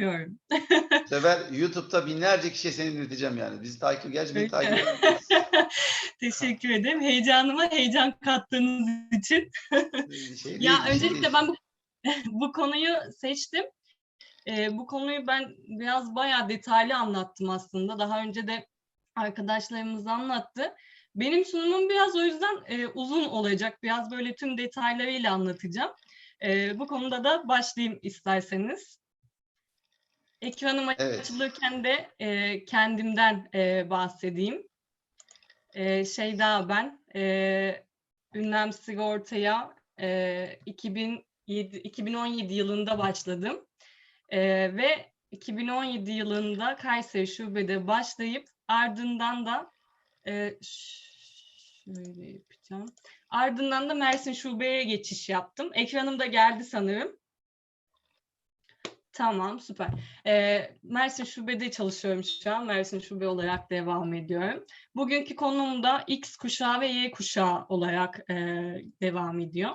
istemiyorum. Bu sefer YouTube'da binlerce kişiye seni dinleteceğim yani. Bizi takip, gerçi beni takip edin. Teşekkür ederim. Heyecanıma heyecan kattığınız için. Şey değil, Ya şey öncelikle değil. ben bu, bu konuyu seçtim. Ee, bu konuyu ben biraz bayağı detaylı anlattım aslında. Daha önce de arkadaşlarımız anlattı. Benim sunumum biraz o yüzden e, uzun olacak. Biraz böyle tüm detaylarıyla anlatacağım. E, bu konuda da başlayayım isterseniz. Ekranım Evet. açılırken de e, kendimden e, bahsedeyim. E, Şeyda ben. E, Ünlem Sigorta'ya e, 2007, 2017 yılında başladım. E, ve 2017 yılında Kayseri Şube'de başlayıp ardından da e, şöyle yapacağım. Ardından da Mersin Şube'ye geçiş yaptım. Ekranım da geldi sanırım. Tamam, süper. Ee, Mersin Şube'de çalışıyorum şu an. Mersin Şube olarak devam ediyorum. Bugünkü konum da X kuşağı ve Y kuşağı olarak e, devam ediyor.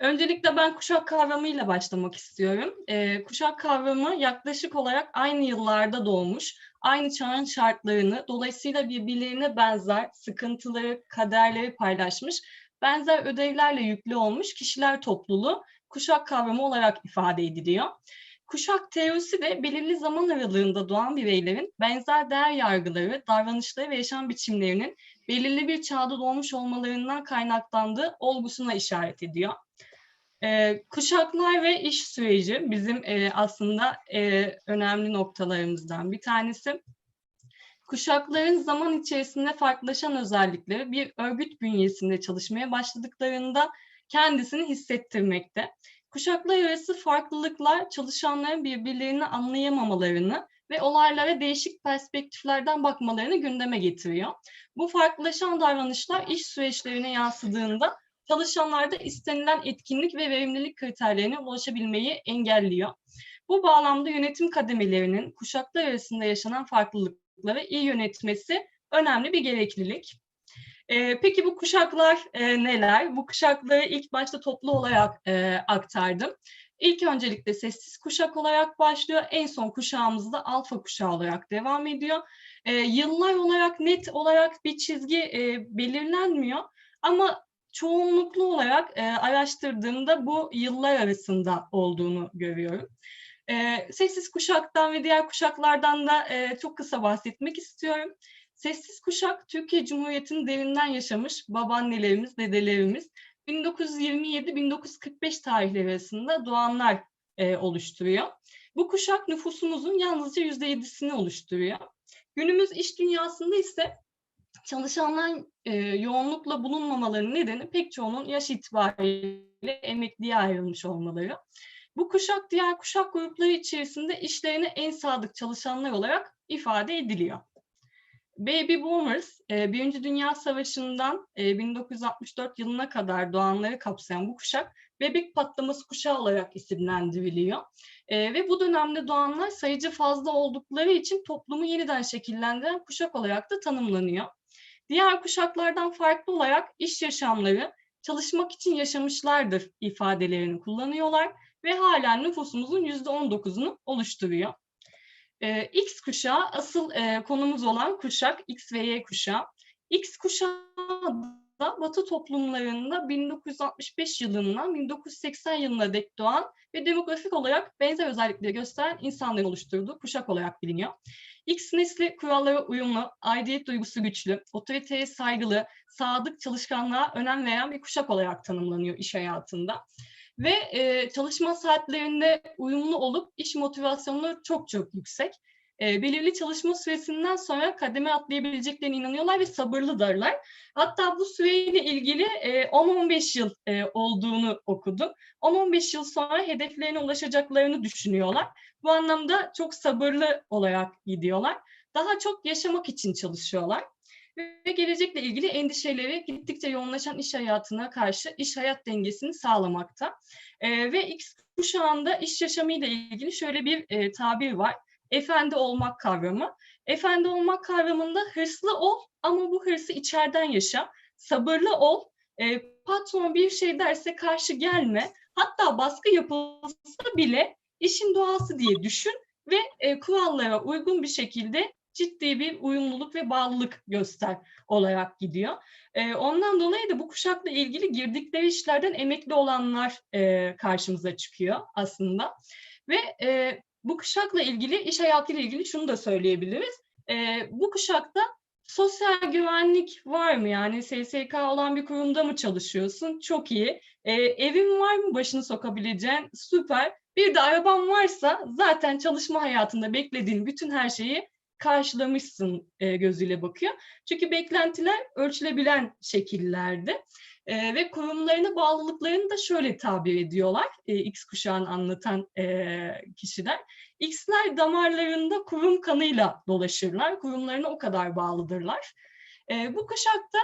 Öncelikle ben kuşak kavramıyla başlamak istiyorum. Ee, kuşak kavramı yaklaşık olarak aynı yıllarda doğmuş, aynı çağın şartlarını, dolayısıyla birbirlerine benzer sıkıntıları, kaderleri paylaşmış, benzer ödevlerle yüklü olmuş kişiler topluluğu kuşak kavramı olarak ifade ediliyor. Kuşak teorisi de belirli zaman aralığında doğan bireylerin benzer değer yargıları, davranışları ve yaşam biçimlerinin belirli bir çağda doğmuş olmalarından kaynaklandığı olgusuna işaret ediyor. Ee, kuşaklar ve iş süreci bizim e, aslında e, önemli noktalarımızdan bir tanesi. Kuşakların zaman içerisinde farklılaşan özellikleri bir örgüt bünyesinde çalışmaya başladıklarında kendisini hissettirmekte. Kuşaklar arası farklılıklar çalışanların birbirlerini anlayamamalarını ve olaylara değişik perspektiflerden bakmalarını gündeme getiriyor. Bu farklılaşan davranışlar iş süreçlerine yansıdığında çalışanlarda istenilen etkinlik ve verimlilik kriterlerine ulaşabilmeyi engelliyor. Bu bağlamda yönetim kademelerinin kuşaklar arasında yaşanan farklılıkları iyi yönetmesi önemli bir gereklilik. Ee, peki bu kuşaklar e, neler? Bu kuşakları ilk başta toplu olarak e, aktardım. İlk öncelikle sessiz kuşak olarak başlıyor. En son kuşağımız da alfa kuşağı olarak devam ediyor. E, yıllar olarak net olarak bir çizgi e, belirlenmiyor. Ama çoğunluklu olarak e, araştırdığımda bu yıllar arasında olduğunu görüyorum. E, sessiz kuşaktan ve diğer kuşaklardan da e, çok kısa bahsetmek istiyorum. Sessiz kuşak Türkiye Cumhuriyeti'ni derinden yaşamış babaannelerimiz, dedelerimiz 1927-1945 tarihleri arasında doğanlar e, oluşturuyor. Bu kuşak nüfusumuzun yalnızca %7'sini oluşturuyor. Günümüz iş dünyasında ise çalışanların e, yoğunlukla bulunmamalarının nedeni pek çoğunun yaş itibariyle emekliye ayrılmış olmaları. Bu kuşak diğer kuşak grupları içerisinde işlerine en sadık çalışanlar olarak ifade ediliyor. Baby Boomers, e, Birinci Dünya Savaşı'ndan e, 1964 yılına kadar doğanları kapsayan bu kuşak bebek patlaması kuşağı olarak isimlendiriliyor. E, ve bu dönemde doğanlar sayıcı fazla oldukları için toplumu yeniden şekillendiren kuşak olarak da tanımlanıyor. Diğer kuşaklardan farklı olarak iş yaşamları çalışmak için yaşamışlardır ifadelerini kullanıyorlar ve hala nüfusumuzun %19'unu oluşturuyor. Ee, X kuşağı asıl e, konumuz olan kuşak X ve Y kuşağı. X kuşağı da Batı toplumlarında 1965 yılından 1980 yılına dek doğan ve demografik olarak benzer özellikleri gösteren insanların oluşturduğu kuşak olarak biliniyor. X nesli kurallara uyumlu, aidiyet duygusu güçlü, otoriteye saygılı, sadık çalışkanlığa önem veren bir kuşak olarak tanımlanıyor iş hayatında. Ve e, çalışma saatlerinde uyumlu olup iş motivasyonları çok çok yüksek. E, belirli çalışma süresinden sonra kademe atlayabileceklerine inanıyorlar ve sabırlıdırlar. Hatta bu süreyle ilgili e, 10-15 yıl e, olduğunu okudum. 10-15 yıl sonra hedeflerine ulaşacaklarını düşünüyorlar. Bu anlamda çok sabırlı olarak gidiyorlar. Daha çok yaşamak için çalışıyorlar ve gelecekle ilgili endişeleri gittikçe yoğunlaşan iş hayatına karşı iş hayat dengesini sağlamakta. E, ve X kuşağında iş yaşamıyla ilgili şöyle bir e, tabir var. Efendi olmak kavramı. Efendi olmak kavramında hırslı ol ama bu hırsı içeriden yaşa. Sabırlı ol. E, patron bir şey derse karşı gelme. Hatta baskı yapılsa bile işin doğası diye düşün ve e, kurallara uygun bir şekilde ciddi bir uyumluluk ve bağlılık göster olarak gidiyor. E, ondan dolayı da bu kuşakla ilgili girdikleri işlerden emekli olanlar e, karşımıza çıkıyor aslında. Ve e, bu kuşakla ilgili, iş hayatıyla ilgili şunu da söyleyebiliriz. E, bu kuşakta sosyal güvenlik var mı? Yani SSK olan bir kurumda mı çalışıyorsun? Çok iyi. E, evin var mı başını sokabileceğin? Süper. Bir de araban varsa zaten çalışma hayatında beklediğin bütün her şeyi karşılamışsın e, gözüyle bakıyor. Çünkü beklentiler ölçülebilen şekillerde e, ve kurumlarına bağlılıklarını da şöyle tabir ediyorlar e, X kuşağını anlatan e, kişiler. X'ler damarlarında kurum kanıyla dolaşırlar, kurumlarına o kadar bağlıdırlar. E, bu kuşakta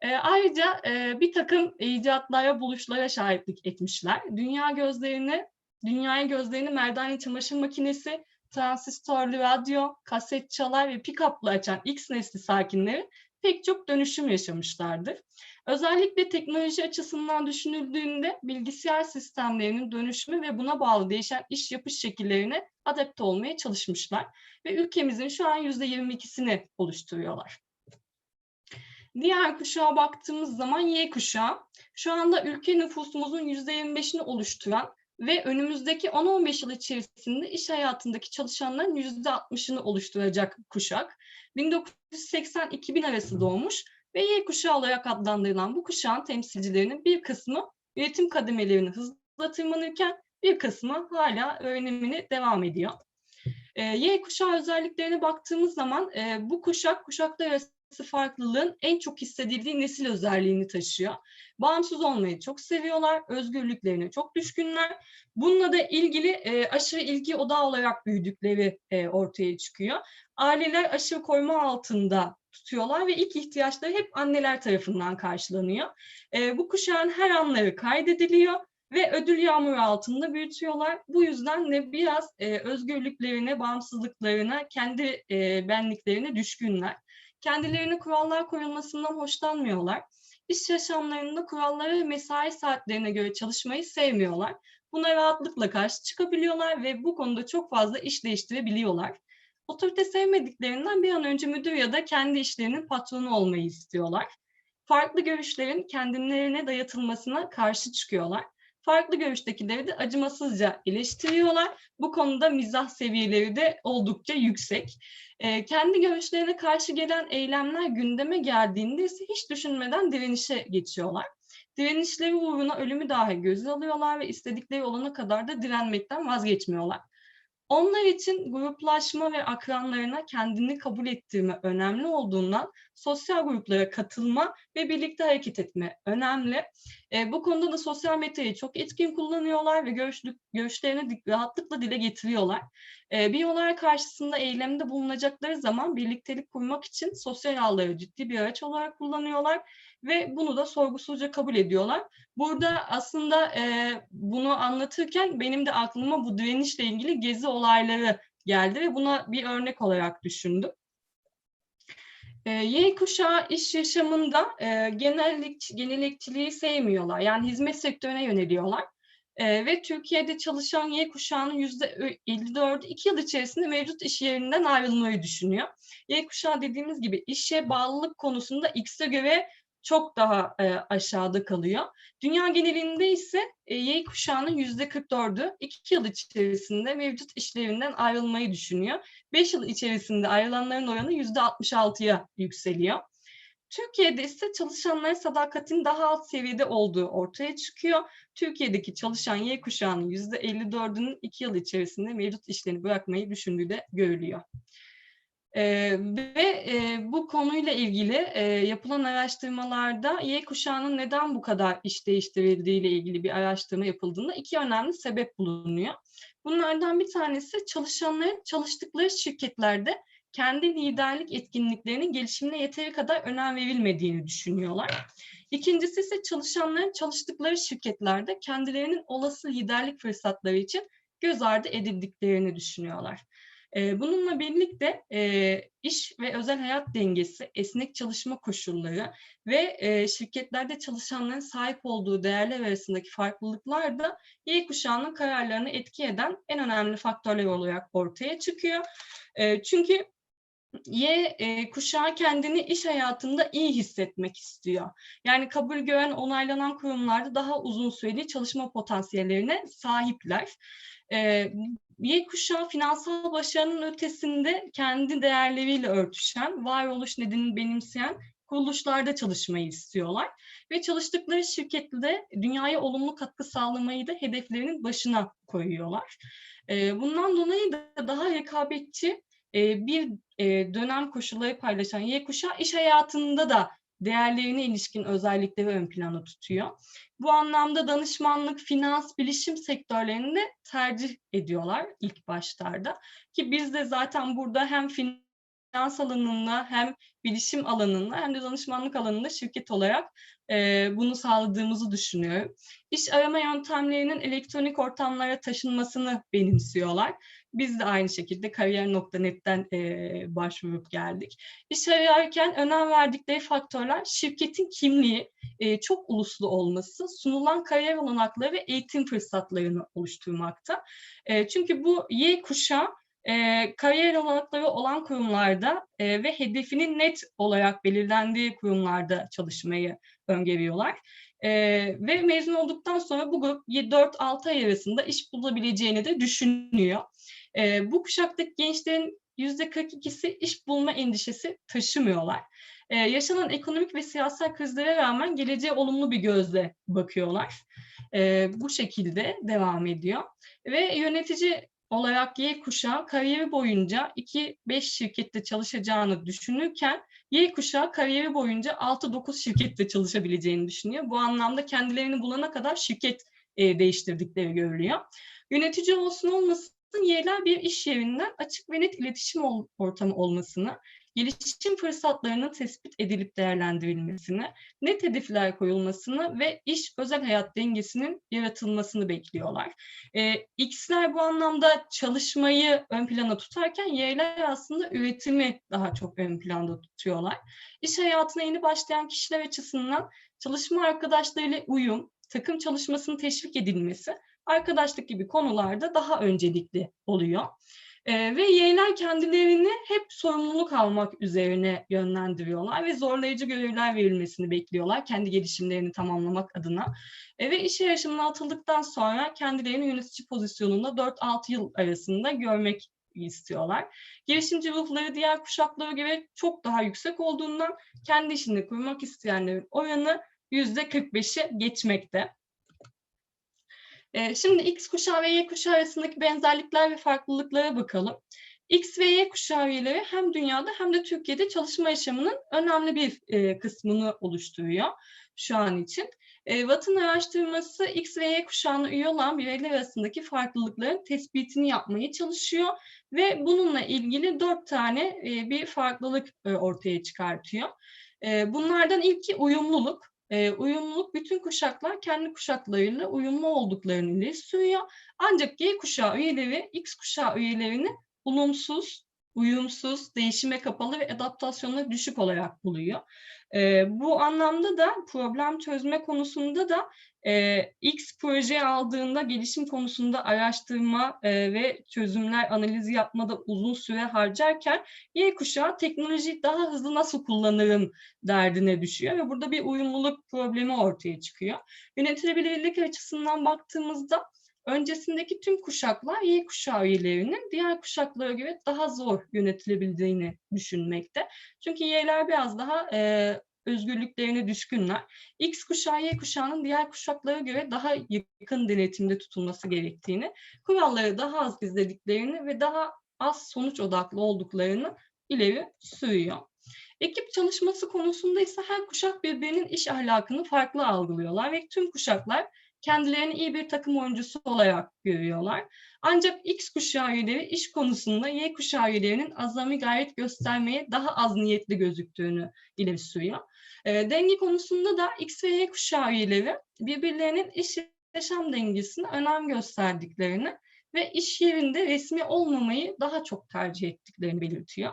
e, ayrıca e, bir takım icatlara, buluşlara şahitlik etmişler. Dünya gözlerini, dünyaya gözlerini merdane çamaşır makinesi, transistörlü radyo, kaset çalar ve pick-up'la açan X nesli sakinleri pek çok dönüşüm yaşamışlardır. Özellikle teknoloji açısından düşünüldüğünde bilgisayar sistemlerinin dönüşümü ve buna bağlı değişen iş yapış şekillerine adapte olmaya çalışmışlar ve ülkemizin şu an %22'sini oluşturuyorlar. Diğer kuşağa baktığımız zaman Y kuşağı, şu anda ülke nüfusumuzun %25'ini oluşturan ve önümüzdeki 10-15 yıl içerisinde iş hayatındaki çalışanların %60'ını oluşturacak kuşak. 1980-2000 arası doğmuş ve Y kuşağı olarak adlandırılan bu kuşağın temsilcilerinin bir kısmı üretim kademelerini hızla tırmanırken bir kısmı hala öğrenimini devam ediyor. E, y kuşağı özelliklerine baktığımız zaman e, bu kuşak kuşaklar arası farklılığın en çok hissedildiği nesil özelliğini taşıyor. Bağımsız olmayı çok seviyorlar, özgürlüklerine çok düşkünler. Bununla da ilgili e, aşırı ilgi odağı olarak büyüdükleri e, ortaya çıkıyor. Aileler aşırı koruma altında tutuyorlar ve ilk ihtiyaçları hep anneler tarafından karşılanıyor. E, bu kuşağın her anları kaydediliyor ve ödül yağmuru altında büyütüyorlar. Bu yüzden de biraz e, özgürlüklerine, bağımsızlıklarına, kendi e, benliklerine düşkünler. Kendilerine kurallar koyulmasından hoşlanmıyorlar. İş yaşamlarında kurallara ve mesai saatlerine göre çalışmayı sevmiyorlar. Buna rahatlıkla karşı çıkabiliyorlar ve bu konuda çok fazla iş değiştirebiliyorlar. Otorite sevmediklerinden bir an önce müdür ya da kendi işlerinin patronu olmayı istiyorlar. Farklı görüşlerin kendilerine dayatılmasına karşı çıkıyorlar. Farklı görüştekileri de acımasızca eleştiriyorlar. Bu konuda mizah seviyeleri de oldukça yüksek. E, kendi görüşlerine karşı gelen eylemler gündeme geldiğinde ise hiç düşünmeden direnişe geçiyorlar. Direnişleri uğruna ölümü dahi göze alıyorlar ve istedikleri olana kadar da direnmekten vazgeçmiyorlar. Onlar için gruplaşma ve akranlarına kendini kabul ettirme önemli olduğundan sosyal gruplara katılma ve birlikte hareket etme önemli. E, bu konuda da sosyal medyayı çok etkin kullanıyorlar ve görüşlük, görüşlerini rahatlıkla dile getiriyorlar. E, bir olay karşısında eylemde bulunacakları zaman birliktelik kurmak için sosyal ağları ciddi bir araç olarak kullanıyorlar ve bunu da sorgusuzca kabul ediyorlar. Burada aslında e, bunu anlatırken benim de aklıma bu direnişle ilgili gezi olayları geldi ve buna bir örnek olarak düşündüm. E, y kuşağı iş yaşamında e, genellik, genellikçiliği sevmiyorlar. Yani hizmet sektörüne yöneliyorlar. E, ve Türkiye'de çalışan Y kuşağının yüzde 54 iki yıl içerisinde mevcut iş yerinden ayrılmayı düşünüyor. Y kuşağı dediğimiz gibi işe bağlılık konusunda X'e göre çok daha e, aşağıda kalıyor. Dünya genelinde ise e, Y kuşağının yüzde 44'ü iki yıl içerisinde mevcut işlerinden ayrılmayı düşünüyor. Beş yıl içerisinde ayrılanların oranı yüzde 66'ya yükseliyor. Türkiye'de ise çalışanların sadakatin daha alt seviyede olduğu ortaya çıkıyor. Türkiye'deki çalışan Y kuşağının %54'ünün iki yıl içerisinde mevcut işlerini bırakmayı düşündüğü de görülüyor. Ee, ve e, bu konuyla ilgili e, yapılan araştırmalarda Y kuşağının neden bu kadar iş değiştirildiği ile ilgili bir araştırma yapıldığında iki önemli sebep bulunuyor. Bunlardan bir tanesi çalışanların çalıştıkları şirketlerde kendi liderlik etkinliklerinin gelişimine yeteri kadar önem verilmediğini düşünüyorlar. İkincisi ise çalışanların çalıştıkları şirketlerde kendilerinin olası liderlik fırsatları için göz ardı edildiklerini düşünüyorlar. E, bununla birlikte e, iş ve özel hayat dengesi, esnek çalışma koşulları ve e, şirketlerde çalışanların sahip olduğu değerler arasındaki farklılıklar da Y kuşağının kararlarını etki eden en önemli faktörler olarak ortaya çıkıyor. E, çünkü Y e, kuşağı kendini iş hayatında iyi hissetmek istiyor. Yani kabul gören, onaylanan kurumlarda daha uzun süreli çalışma potansiyellerine sahipler. E, Y kuşağı finansal başarının ötesinde kendi değerleriyle örtüşen, varoluş nedenini benimseyen kuruluşlarda çalışmayı istiyorlar. Ve çalıştıkları şirkette de dünyaya olumlu katkı sağlamayı da hedeflerinin başına koyuyorlar. E, bundan dolayı da daha rekabetçi e, bir e, dönem koşulları paylaşan Y kuşağı iş hayatında da değerlerine ilişkin özellikleri ön plana tutuyor. Bu anlamda danışmanlık, finans, bilişim sektörlerini tercih ediyorlar ilk başlarda. Ki biz de zaten burada hem finans alanında hem bilişim alanında hem de danışmanlık alanında şirket olarak e, bunu sağladığımızı düşünüyorum. İş arama yöntemlerinin elektronik ortamlara taşınmasını benimsiyorlar. Biz de aynı şekilde kariyer.net'ten e, başvurup geldik. İş ararken önem verdikleri faktörler şirketin kimliği, e, çok uluslu olması, sunulan kariyer olanakları ve eğitim fırsatlarını oluşturmakta. E, çünkü bu Y kuşağı e, kariyer olanakları olan kurumlarda e, ve hedefinin net olarak belirlendiği kurumlarda çalışmayı öngörüyorlar. E, ve mezun olduktan sonra bu grup 4-6 ay arasında iş bulabileceğini de düşünüyor. E, bu kuşaktaki gençlerin %42'si iş bulma endişesi taşımıyorlar. Ee, yaşanan ekonomik ve siyasal krizlere rağmen geleceğe olumlu bir gözle bakıyorlar. Ee, bu şekilde devam ediyor. Ve yönetici olarak Y kuşağı kariyeri boyunca 2-5 şirkette çalışacağını düşünürken Y kuşağı kariyeri boyunca 6-9 şirkette çalışabileceğini düşünüyor. Bu anlamda kendilerini bulana kadar şirket e, değiştirdikleri görülüyor. Yönetici olsun olmasın Y'ler bir iş yerinden açık ve net iletişim ortamı olmasını, gelişim fırsatlarının tespit edilip değerlendirilmesini, net hedefler koyulmasını ve iş özel hayat dengesinin yaratılmasını bekliyorlar. E, X'ler bu anlamda çalışmayı ön plana tutarken Y'ler aslında üretimi daha çok ön planda tutuyorlar. İş hayatına yeni başlayan kişiler açısından çalışma arkadaşlarıyla uyum, takım çalışmasının teşvik edilmesi, arkadaşlık gibi konularda daha öncelikli oluyor. E, ve yeğenler kendilerini hep sorumluluk almak üzerine yönlendiriyorlar ve zorlayıcı görevler verilmesini bekliyorlar kendi gelişimlerini tamamlamak adına. E, ve iş yaşamına atıldıktan sonra kendilerini yönetici pozisyonunda 4-6 yıl arasında görmek istiyorlar. Girişimci ruhları diğer kuşaklara göre çok daha yüksek olduğundan kendi işini kurmak isteyenlerin oranı %45'i geçmekte. Şimdi X kuşağı ve Y kuşağı arasındaki benzerlikler ve farklılıklara bakalım. X ve Y kuşağı üyeleri hem dünyada hem de Türkiye'de çalışma yaşamının önemli bir kısmını oluşturuyor şu an için. E, Watt'ın araştırması X ve Y kuşağına üye olan bireyler arasındaki farklılıkların tespitini yapmaya çalışıyor ve bununla ilgili dört tane bir farklılık ortaya çıkartıyor. bunlardan ilki uyumluluk. E, uyumluluk bütün kuşaklar kendi kuşaklarıyla uyumlu olduklarını ileri sürüyor. Ancak Y kuşağı üyeleri X kuşağı üyelerini olumsuz, uyumsuz, değişime kapalı ve adaptasyonuna düşük olarak buluyor. E, bu anlamda da problem çözme konusunda da e, X proje aldığında gelişim konusunda araştırma e, ve çözümler analizi yapmada uzun süre harcarken Y kuşağı teknolojiyi daha hızlı nasıl kullanırım derdine düşüyor ve burada bir uyumluluk problemi ortaya çıkıyor. Yönetilebilirlik açısından baktığımızda öncesindeki tüm kuşaklar Y kuşağı üyelerinin diğer kuşaklara göre daha zor yönetilebildiğini düşünmekte. Çünkü Y'ler biraz daha e, özgürlüklerine düşkünler. X kuşağı Y kuşağının diğer kuşaklara göre daha yakın denetimde tutulması gerektiğini, kuralları daha az izlediklerini ve daha az sonuç odaklı olduklarını ileri sürüyor. Ekip çalışması konusunda ise her kuşak birbirinin iş ahlakını farklı algılıyorlar ve tüm kuşaklar kendilerini iyi bir takım oyuncusu olarak görüyorlar. Ancak X kuşağı üyeleri iş konusunda Y kuşağı üyelerinin azami gayret göstermeye daha az niyetli gözüktüğünü ileri sürüyor. E, denge konusunda da X ve Y kuşağı üyeleri birbirlerinin iş yaşam dengesine önem gösterdiklerini ve iş yerinde resmi olmamayı daha çok tercih ettiklerini belirtiyor.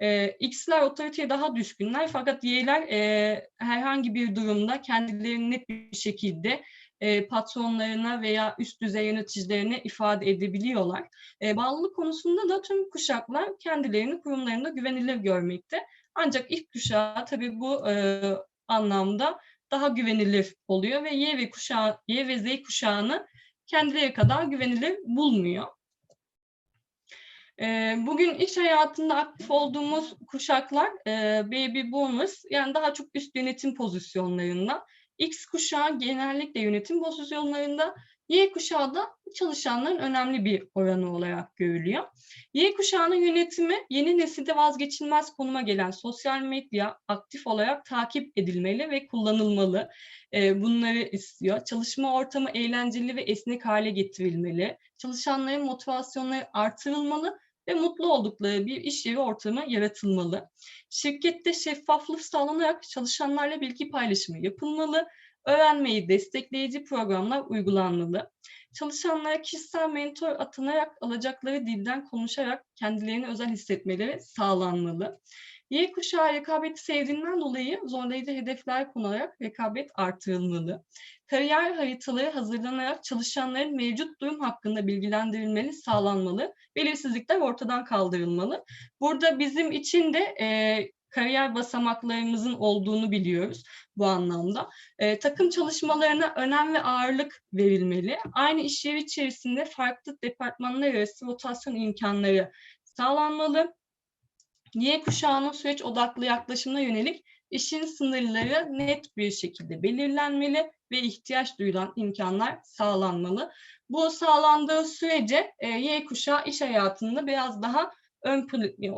E, X'ler otoriteye daha düşkünler fakat Y'ler e, herhangi bir durumda kendilerini net bir şekilde e, patronlarına veya üst düzey yöneticilerine ifade edebiliyorlar. E, bağlılık konusunda da tüm kuşaklar kendilerini kurumlarında güvenilir görmekte. Ancak ilk kuşağı tabii bu e, anlamda daha güvenilir oluyor ve Y ve kuşağı Y ve Z kuşağını kendileri kadar güvenilir bulmuyor. E, bugün iş hayatında aktif olduğumuz kuşaklar e, baby boomers yani daha çok üst yönetim pozisyonlarında. X kuşağı genellikle yönetim pozisyonlarında, Y kuşağı da çalışanların önemli bir oranı olarak görülüyor. Y kuşağının yönetimi yeni nesilde vazgeçilmez konuma gelen sosyal medya aktif olarak takip edilmeli ve kullanılmalı. Ee, bunları istiyor. Çalışma ortamı eğlenceli ve esnek hale getirilmeli. Çalışanların motivasyonları artırılmalı ve mutlu oldukları bir iş yeri ortamı yaratılmalı. Şirkette şeffaflık sağlanarak çalışanlarla bilgi paylaşımı yapılmalı. Öğrenmeyi destekleyici programlar uygulanmalı. Çalışanlara kişisel mentor atanarak alacakları dilden konuşarak kendilerini özel hissetmeleri sağlanmalı. Y kuşağı rekabeti sevdiğinden dolayı zorlayıcı hedefler konularak rekabet artırılmalı. Kariyer haritaları hazırlanarak çalışanların mevcut durum hakkında bilgilendirilmeli, sağlanmalı. Belirsizlikler ortadan kaldırılmalı. Burada bizim için de e, kariyer basamaklarımızın olduğunu biliyoruz bu anlamda. E, takım çalışmalarına önem ve ağırlık verilmeli. Aynı iş yeri içerisinde farklı departmanlar arası rotasyon imkanları sağlanmalı. Y kuşağının süreç odaklı yaklaşımına yönelik işin sınırları net bir şekilde belirlenmeli ve ihtiyaç duyulan imkanlar sağlanmalı. Bu sağlandığı sürece e, Y kuşağı iş hayatında biraz daha ön,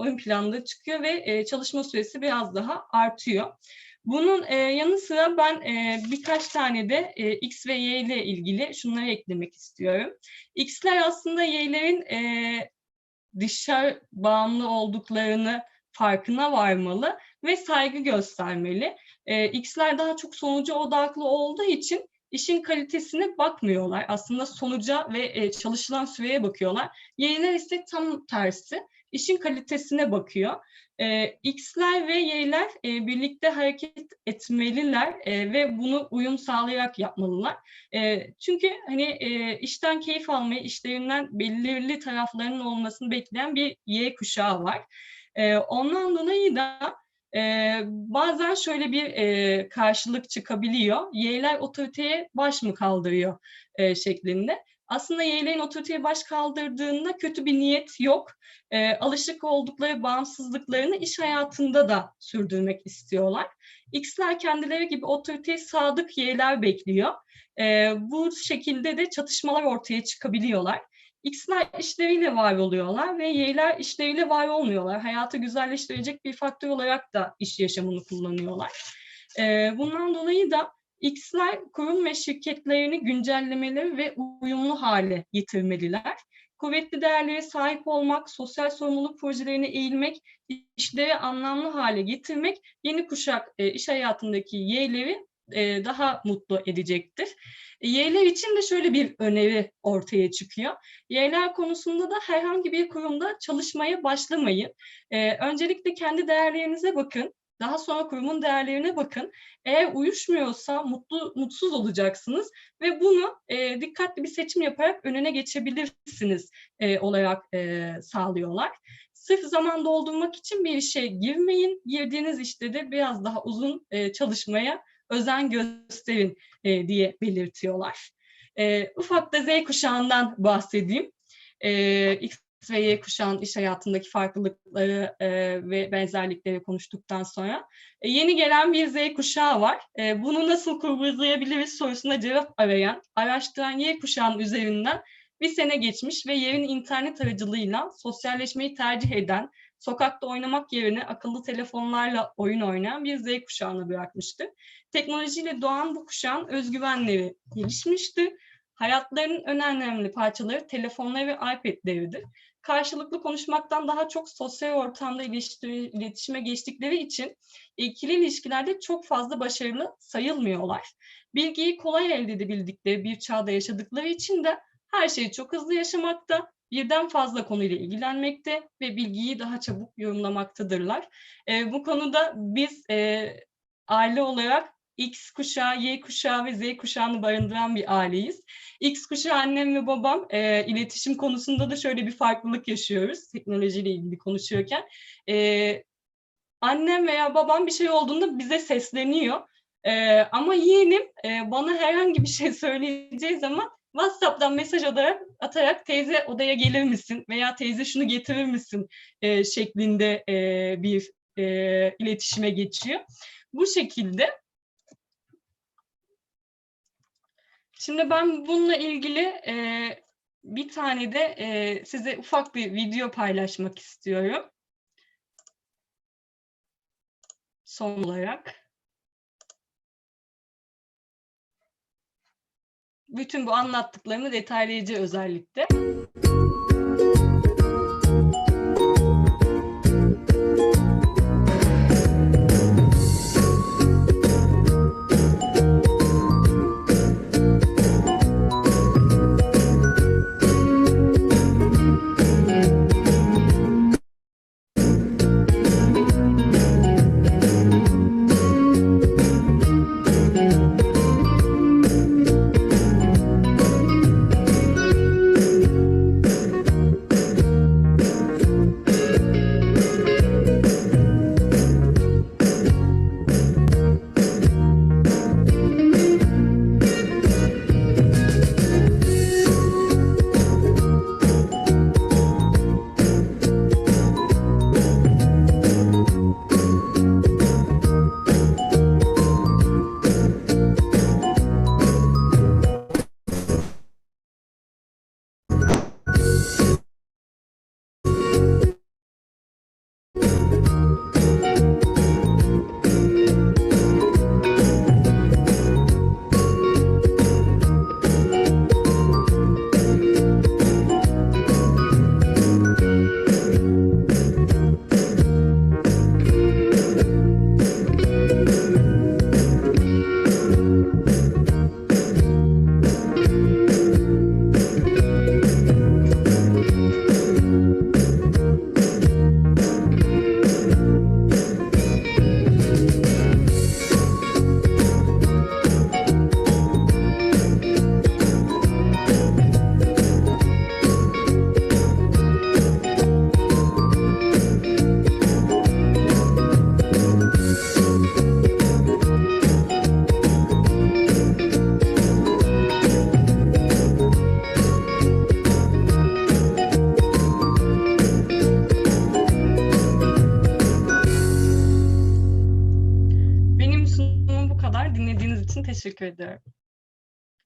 ön planda çıkıyor ve e, çalışma süresi biraz daha artıyor. Bunun e, yanı sıra ben e, birkaç tane de e, X ve Y ile ilgili şunları eklemek istiyorum. X'ler aslında Y'lerin e, dışarı bağımlı olduklarını farkına varmalı ve saygı göstermeli. E, X'ler daha çok sonuca odaklı olduğu için işin kalitesine bakmıyorlar. Aslında sonuca ve e, çalışılan süreye bakıyorlar. Y'ler ise tam tersi işin kalitesine bakıyor. E, X'ler ve Y'ler e, birlikte hareket etmeliler e, ve bunu uyum sağlayarak yapmalılar. E, çünkü hani e, işten keyif almayı, işlerinden belirli taraflarının olmasını bekleyen bir Y kuşağı var. E, ondan dolayı da e, bazen şöyle bir e, karşılık çıkabiliyor. Y'ler otoriteye baş mı kaldırıyor e, şeklinde. Aslında Y'lerin otoriteye baş kaldırdığında kötü bir niyet yok. E, alışık oldukları bağımsızlıklarını iş hayatında da sürdürmek istiyorlar. X'ler kendileri gibi otoriteye sadık Y'ler bekliyor. E, bu şekilde de çatışmalar ortaya çıkabiliyorlar. X'ler işleriyle var oluyorlar ve Y'ler işleriyle var olmuyorlar. Hayatı güzelleştirecek bir faktör olarak da iş yaşamını kullanıyorlar. E, bundan dolayı da X'ler kurum ve şirketlerini güncellemeleri ve uyumlu hale getirmeliler. Kuvvetli değerlere sahip olmak, sosyal sorumluluk projelerine eğilmek, işleri anlamlı hale getirmek yeni kuşak e, iş hayatındaki Y'leri e, daha mutlu edecektir. Y'ler için de şöyle bir öneri ortaya çıkıyor. Y'ler konusunda da herhangi bir kurumda çalışmaya başlamayın. E, öncelikle kendi değerlerinize bakın. Daha sonra kurumun değerlerine bakın. Eğer uyuşmuyorsa mutlu mutsuz olacaksınız ve bunu e, dikkatli bir seçim yaparak önüne geçebilirsiniz e, olarak e, sağlıyorlar. Sırf zaman doldurmak için bir işe girmeyin. Girdiğiniz işte de biraz daha uzun e, çalışmaya özen gösterin e, diye belirtiyorlar. E, ufak da Z kuşağından bahsedeyim. E, X ve Y kuşağın iş hayatındaki farklılıkları e, ve benzerlikleri konuştuktan sonra e, yeni gelen bir Z kuşağı var. E, bunu nasıl kurgulayabiliriz sorusuna cevap arayan, araştıran Y kuşağının üzerinden bir sene geçmiş ve yerin internet aracılığıyla sosyalleşmeyi tercih eden, sokakta oynamak yerine akıllı telefonlarla oyun oynayan bir Z kuşağını bırakmıştı. Teknolojiyle doğan bu kuşağın özgüvenleri gelişmişti. Hayatlarının en önemli parçaları telefonları ve iPad'leridir. Karşılıklı konuşmaktan daha çok sosyal ortamda iletişime geçtikleri için ikili ilişkilerde çok fazla başarılı sayılmıyorlar. Bilgiyi kolay elde edebildikleri bir çağda yaşadıkları için de her şeyi çok hızlı yaşamakta, birden fazla konuyla ilgilenmekte ve bilgiyi daha çabuk yorumlamaktadırlar. E, bu konuda biz e, aile olarak X kuşağı, Y kuşağı ve Z kuşağını barındıran bir aileyiz. X kuşağı annem ve babam e, iletişim konusunda da şöyle bir farklılık yaşıyoruz teknolojiyle ilgili konuşuyorken. E, annem veya babam bir şey olduğunda bize sesleniyor. E, ama yeğenim e, bana herhangi bir şey söyleyeceği zaman WhatsApp'tan mesaj olarak atarak teyze odaya gelir misin veya teyze şunu getirir misin e, şeklinde e, bir e, iletişime geçiyor. Bu şekilde Şimdi ben bununla ilgili e, bir tane de e, size ufak bir video paylaşmak istiyorum. Son olarak. Bütün bu anlattıklarımı detaylayıcı özellikle.